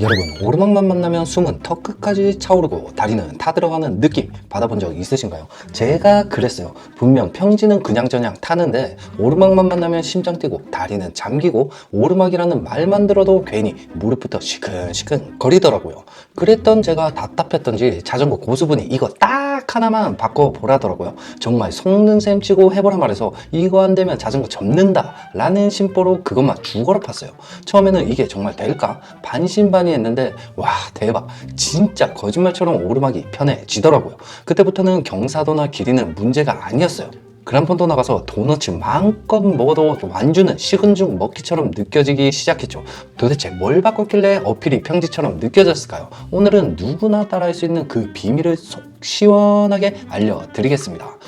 여러분 오르막만 만나면 숨은 턱 끝까지 차오르고 다리는 타 들어가는 느낌 받아본 적 있으신가요? 제가 그랬어요 분명 평지는 그냥저냥 타는데 오르막만 만나면 심장 뛰고 다리는 잠기고 오르막이라는 말만 들어도 괜히 무릎부터 시큰시큰 거리더라고요 그랬던 제가 답답했던지 자전거 고수분이 이거 딱 하나만 바꿔보라더라고요. 정말 속는 셈 치고 해보라 말해서 이거 안 되면 자전거 접는다 라는 심보로 그것만 죽어라 팠어요. 처음에는 이게 정말 될까 반신반의 했는데 와 대박. 진짜 거짓말처럼 오르막이 편해지더라고요. 그때부터는 경사도나 길이는 문제가 아니었어요 그란폰도 나가서 도너츠 마음껏 먹어도 완주는 식은 죽 먹기처럼 느껴지기 시작했죠 도대체 뭘 바꿨길래 어필이 평지처럼 느껴졌을까요? 오늘은 누구나 따라할 수 있는 그 비밀을 속 시원하게 알려드리겠습니다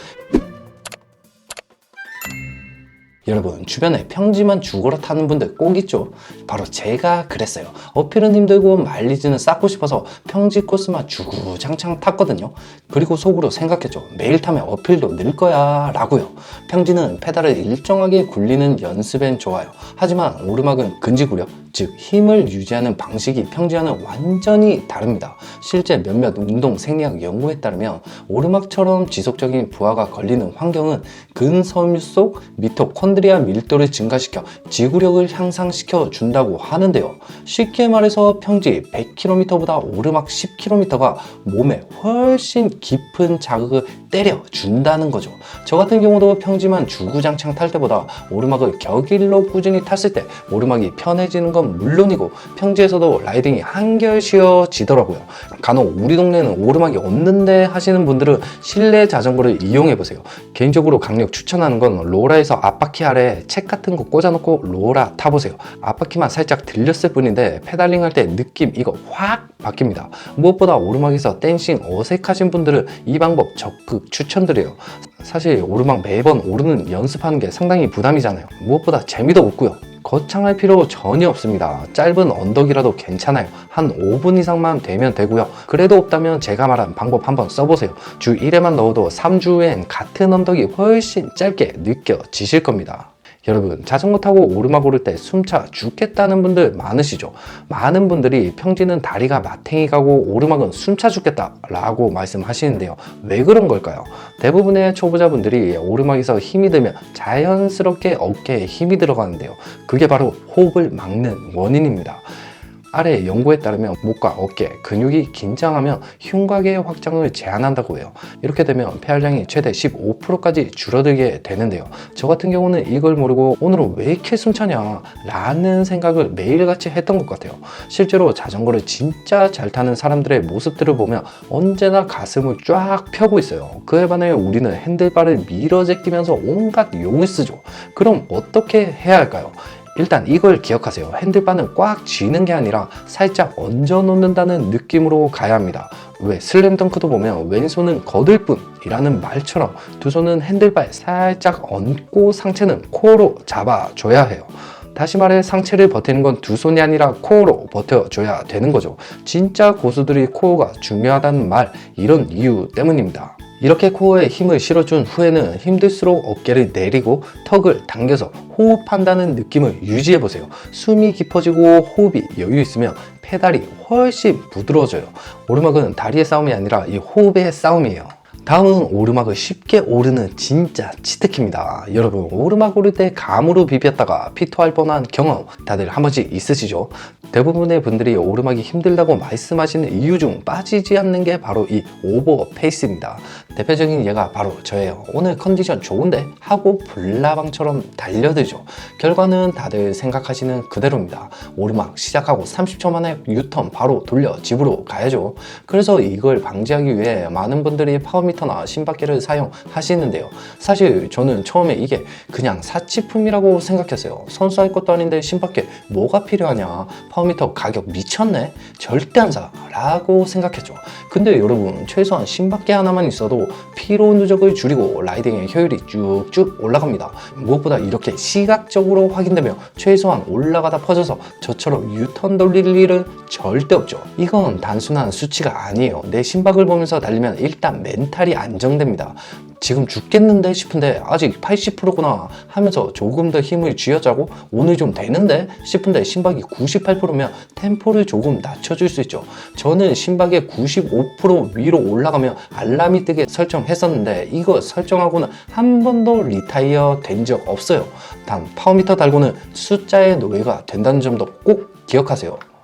여러분 주변에 평지만 죽어라 타는 분들 꼭 있죠? 바로 제가 그랬어요. 어필은 힘들고 말리지는 쌓고 싶어서 평지 코스만 주구장창 탔거든요. 그리고 속으로 생각했죠. 매일 타면 어필도 늘 거야 라고요. 평지는 페달을 일정하게 굴리는 연습엔 좋아요. 하지만 오르막은 근지구력 즉 힘을 유지하는 방식이 평지와는 완전히 다릅니다 실제 몇몇 운동 생리학 연구에 따르면 오르막처럼 지속적인 부하가 걸리는 환경은 근섬유 속 미토콘드리아 밀도를 증가시켜 지구력을 향상시켜 준다고 하는데요. 쉽게 말해서 평지 100km보다 오르막 10km가 몸에 훨씬 깊은 자극을 때려 준다는 거죠. 저 같은 경우도 평지만 주구장창 탈 때보다 오르막을 격일로 꾸준히 탔을 때 오르막이 편해지는 건 물론이고 평지에서도 라이딩이 한결 쉬워지더라고요. 간혹 우리 동네는 오르막이 없는데 하시는 분들은 실내 자전거를 이용해 보세요. 개인적으로 강력 추천하는 건 로라에서 앞바퀴 아래 책 같은 거 꽂아놓고 로라 타보세요. 앞바퀴만 살짝 들렸을 뿐인데 페달링 할 때 느낌 이거 확 바뀝니다. 무엇보다 오르막에서 댄싱 어색하신 분들은 이 방법 적극 추천드려요. 사실 오르막 매번 오르는 연습하는 게 상당히 부담이잖아요. 무엇보다 재미도 없고요. 거창할 필요 전혀 없습니다. 짧은 언덕이라도 괜찮아요. 한 5분 이상만 되면 되고요. 그래도 없다면 제가 말한 방법 한번 써보세요. 주 1회만 넣어도 3주엔 같은 언덕이 훨씬 짧게 느껴지실 겁니다. 여러분 자전거 타고 오르막 오를 때 숨차 죽겠다는 분들 많으시죠? 많은 분들이 평지는 다리가 마탱이 가고 오르막은 숨차 죽겠다 라고 말씀하시는데요. 왜 그런 걸까요? 대부분의 초보자분들이 오르막에서 힘이 들면 자연스럽게 어깨에 힘이 들어가는데요. 그게 바로 호흡을 막는 원인입니다 아래 연구에 따르면 목과 어깨, 근육이 긴장하면 흉곽의 확장을 제한한다고 해요. 이렇게 되면 폐활량이 최대 15%까지 줄어들게 되는데요. 저 같은 경우는 이걸 모르고 오늘은 왜 이렇게 숨차냐 라는 생각을 매일같이 했던 것 같아요. 실제로 자전거를 진짜 잘 타는 사람들의 모습들을 보면 언제나 가슴을 쫙 펴고 있어요. 그에 반해 우리는 핸들바를 밀어 제끼면서 온갖 용을 쓰죠. 그럼 어떻게 해야 할까요? 일단 이걸 기억하세요. 핸들바는 꽉 쥐는 게 아니라 살짝 얹어 놓는다는 느낌으로 가야 합니다. 왜 슬램덩크도 보면 왼손은 거들 뿐이라는 말처럼 두 손은 핸들바에 살짝 얹고 상체는 코어로 잡아줘야 해요. 다시 말해 상체를 버티는 건 두 손이 아니라 코어로 버텨줘야 되는 거죠. 진짜 고수들이 코어가 중요하다는 말 이런 이유 때문입니다. 이렇게 코어에 힘을 실어준 후에는 힘들수록 어깨를 내리고 턱을 당겨서 호흡한다는 느낌을 유지해 보세요. 숨이 깊어지고 호흡이 여유 있으면 페달이 훨씬 부드러워져요. 오르막은 다리의 싸움이 아니라 이 호흡의 싸움이에요. 다음은 오르막을 쉽게 오르는 진짜 치트키입니다. 여러분 오르막 오를 때 감으로 비볐다가 피토할 뻔한 경험 다들 한 번씩 있으시죠? 대부분의 분들이 오르막이 힘들다고 말씀하시는 이유 중 빠지지 않는 게 바로 이 오버 페이스입니다. 대표적인 예가 바로 저예요. 오늘 컨디션 좋은데 하고 불나방처럼 달려들죠. 결과는 다들 생각하시는 그대로입니다. 오르막 시작하고 30초 만에 유턴 바로 돌려 집으로 가야죠. 그래서 이걸 방지하기 위해 많은 분들이 파워미터나 심박계를 사용하시는데요. 사실 저는 처음에 이게 그냥 사치품이라고 생각했어요. 선수할 것도 아닌데 심박계 뭐가 필요하냐? 파워미터 가격 미쳤네? 절대 안 사! 라고 생각했죠. 근데 여러분 최소한 심박계 하나만 있어도 피로 누적을 줄이고 라이딩의 효율이 쭉쭉 올라갑니다. 무엇보다 이렇게 시각적으로 확인되며 최소한 올라가다 퍼져서 저처럼 유턴 돌릴 일은 절대 없죠. 이건 단순한 수치가 아니에요. 내 심박을 보면서 달리면 일단 멘탈이 멘탈이 안정됩니다. 지금 죽겠는데 싶은데 아직 80%구나 하면서 조금 더 힘을 쥐어짜고 오늘 좀 되는데 싶은데 심박이 98%면 템포를 조금 낮춰줄 수 있죠. 저는 심박의 95% 위로 올라가면 알람이 뜨게 설정했었는데 이거 설정하고는 한 번도 리타이어 된 적 없어요. 단 파워미터 달고는 숫자의 노예가 된다는 점도 꼭 기억하세요.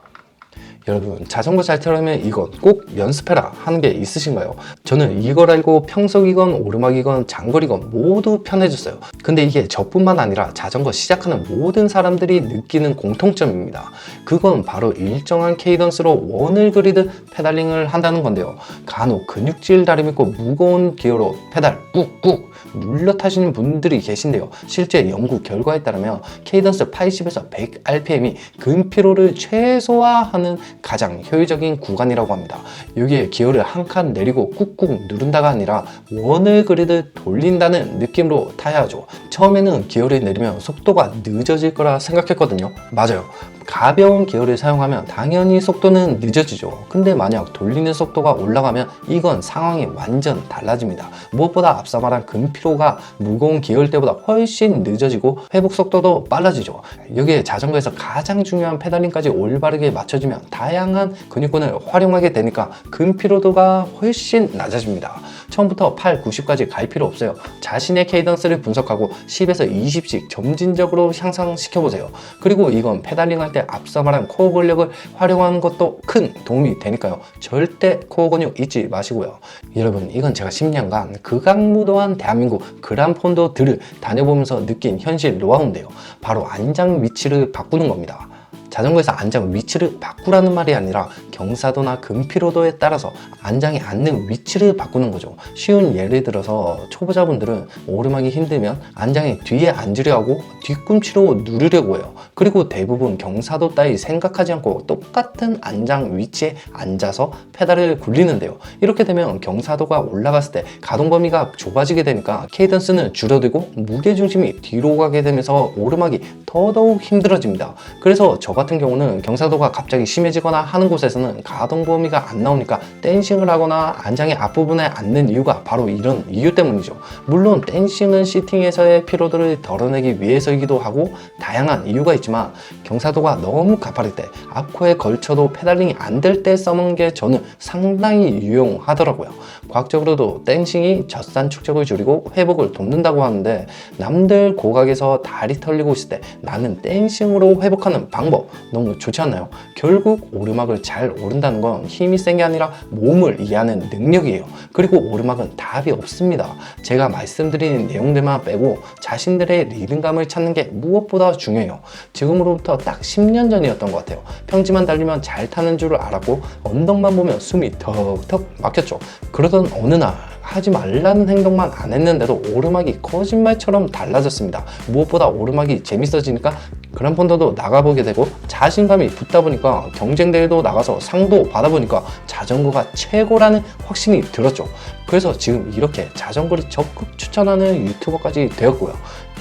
여러분 자전거 잘 타려면 이건 꼭 연습해라 하는 게 있으신가요? 저는 이걸 알고 평속이건 오르막이건 장거리건 모두 편해졌어요. 근데 이게 저뿐만 아니라 자전거 시작하는 모든 사람들이 느끼는 공통점입니다. 그건 바로 일정한 케이던스로 원을 그리듯 페달링을 한다는 건데요. 간혹 근육질 다리 믿고 무거운 기어로 페달 꾹꾹 눌러 타시는 분들이 계신데요 실제 연구 결과에 따르면 케이던스 80에서 100 RPM이 근피로를 최소화하는 가장 효율적인 구간이라고 합니다. 여기에 기어를 한 칸 내리고 꾹꾹 누른다가 아니라 원을 그리듯 돌린다는 느낌으로 타야 하죠. 처음에는 기어를 내리면 속도가 늦어질 거라 생각했거든요. 맞아요. 가벼운 기어를 사용하면 당연히 속도는 늦어지죠. 근데 만약 돌리는 속도가 올라가면 이건 상황이 완전 달라집니다. 무엇보다 앞서 말한 근피로가 무거운 기어일 때보다 훨씬 늦어지고 회복 속도도 빨라지죠. 여기에 자전거에서 가장 중요한 페달링까지 올바르게 맞춰지면 다양한 근육근을 활용하게 되니까 근피로도가 훨씬 낮아집니다. 처음부터 8, 90까지 갈 필요 없어요. 자신의 케이던스를 분석하고 10에서 20씩 점진적으로 향상시켜보세요. 그리고 이건 페달링할 때 앞서 말한 코어 근력을 활용하는 것도 큰 도움이 되니까요. 절대 코어 근육 잊지 마시고요. 여러분, 이건 제가 10년간 극악무도한 대한민국 그란폰도들을 다녀보면서 느낀 현실 노하우인데요. 바로 안장 위치를 바꾸는 겁니다. 자전거에서 안장 위치를 바꾸라는 말이 아니라 경사도나 근피로도에 따라서 안장에 앉는 위치를 바꾸는 거죠. 쉬운 예를 들어서 초보자분들은 오르막이 힘들면 안장이 뒤에 앉으려 하고 뒤꿈치로 누르려고 해요. 그리고 대부분 경사도 따위 생각하지 않고 똑같은 안장 위치에 앉아서 페달을 굴리는데요. 이렇게 되면 경사도가 올라갔을 때 가동 범위가 좁아지게 되니까 케이던스는 줄어들고 무게 중심이 뒤로 가게 되면서 오르막이 더더욱 힘들어집니다. 그래서 저 같은 경우는 경사도가 갑자기 심해지거나 하는 곳에서는 가동 범위가 안 나오니까 댄싱을 하거나 안장의 앞부분에 앉는 이유가 바로 이런 이유 때문이죠. 물론 댄싱은 시팅에서의 피로도를 덜어내기 위해서이기도 하고 다양한 이유가 있지만 경사도가 너무 가파를 때 앞코에 걸쳐도 페달링이 안 될 때 써먹는 게 저는 상당히 유용하더라고요. 과학적으로도 댄싱이 젖산 축적을 줄이고 회복을 돕는다고 하는데 남들 고각에서 다리 털리고 있을 때 나는 댄싱으로 회복하는 방법 너무 좋지 않나요? 결국 오르막을 잘 오른다는 건 힘이 센 게 아니라 몸을 이해하는 능력이에요. 그리고 오르막은 답이 없습니다. 제가 말씀드리는 내용들만 빼고 자신들의 리듬감을 찾는 게 무엇보다 중요해요. 지금으로부터 딱 10년 전이었던 것 같아요. 평지만 달리면 잘 타는 줄 알았고 언덕만 보면 숨이 턱턱 막혔죠. 그러던 어느 날 하지 말라는 행동만 안 했는데도 오르막이 거짓말처럼 달라졌습니다. 무엇보다 오르막이 재밌어지니까 그란폰더도 나가보게 되고 자신감이 붙다 보니까 경쟁대회도 나가서 상도 받아보니까 자전거가 최고라는 확신이 들었죠. 그래서 지금 이렇게 자전거를 적극 추천하는 유튜버까지 되었고요.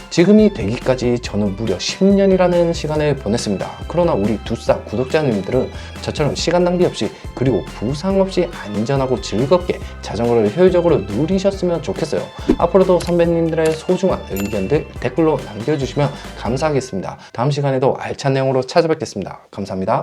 지금이 되기까지 저는 무려 10년이라는 시간을 보냈습니다. 그러나 우리 두싸 구독자님들은 저처럼 시간 낭비 없이 그리고 부상 없이 안전하고 즐겁게 자전거를 효율적으로 누리셨으면 좋겠어요. 앞으로도 선배님들의 소중한 의견들 댓글로 남겨주시면 감사하겠습니다. 다음 시간에도 알찬 내용으로 찾아뵙겠습니다. 감사합니다.